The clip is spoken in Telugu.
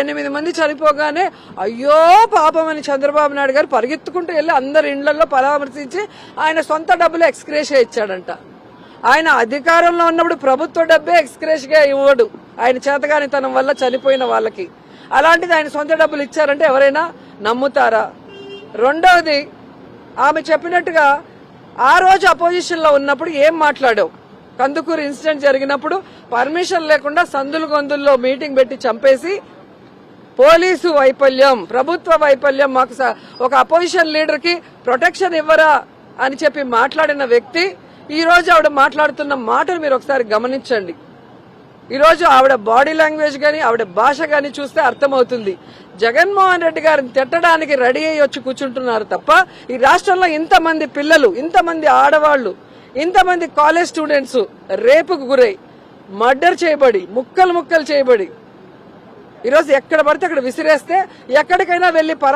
ఎనిమిది మంది చనిపోగానే అయ్యో పాపం అని చంద్రబాబు నాయుడు గారు పరిగెత్తుకుంటూ వెళ్ళి అందరి ఇండ్లలో పరామర్శించి ఆయన సొంత డబ్బులు ఎక్స్క్రేషియా ఇచ్చాడంట ఆయన అధికారంలో ఉన్నప్పుడు ప్రభుత్వ డబ్బే ఎక్స్క్రేష్గా ఇవ్వడు. ఆయన చేతగాని తన వల్ల చనిపోయిన వాళ్ళకి. అలాంటిది ఆయన సొంత డబ్బులు ఇచ్చారంటే ఎవరైనా నమ్ముతారా? రెండవది ఆమె చెప్పినట్టుగా ఆ రోజు అపోజిషన్లో ఉన్నప్పుడు ఏం మాట్లాడావు? కందుకూరు ఇన్సిడెంట్ జరిగినప్పుడు పర్మిషన్ లేకుండా సందులు గొంతుల్లో మీటింగ్ పెట్టి చంపేసి పోలీసు వైఫల్యం ప్రభుత్వ వైఫల్యం మాకు ఒక అపోజిషన్ లీడర్కి ప్రొటెక్షన్ ఇవ్వరా అని చెప్పి మాట్లాడిన వ్యక్తి ఈ రోజు ఆవిడ మాట్లాడుతున్న మాటలు మీరు ఒకసారి గమనించండి. ఈ రోజు ఆవిడ బాడీ లాంగ్వేజ్ గాని ఆవిడ భాష గాని చూస్తే అర్థమవుతుంది. జగన్మోహన్ రెడ్డి గారిని తిట్టడానికి రెడీ అయ్యి వచ్చి కూర్చుంటున్నారు తప్ప ఈ రాష్ట్రంలో ఇంతమంది పిల్లలు ఇంతమంది ఆడవాళ్ళు ఇంతమంది కాలేజ్ స్టూడెంట్స్ రేపుకు గురై మర్డర్ చేయబడి ముక్కలు ముక్కలు చేయబడి ఈరోజు ఎక్కడ పడితే అక్కడ విసిరేస్తే ఎక్కడికైనా వెళ్ళి పరా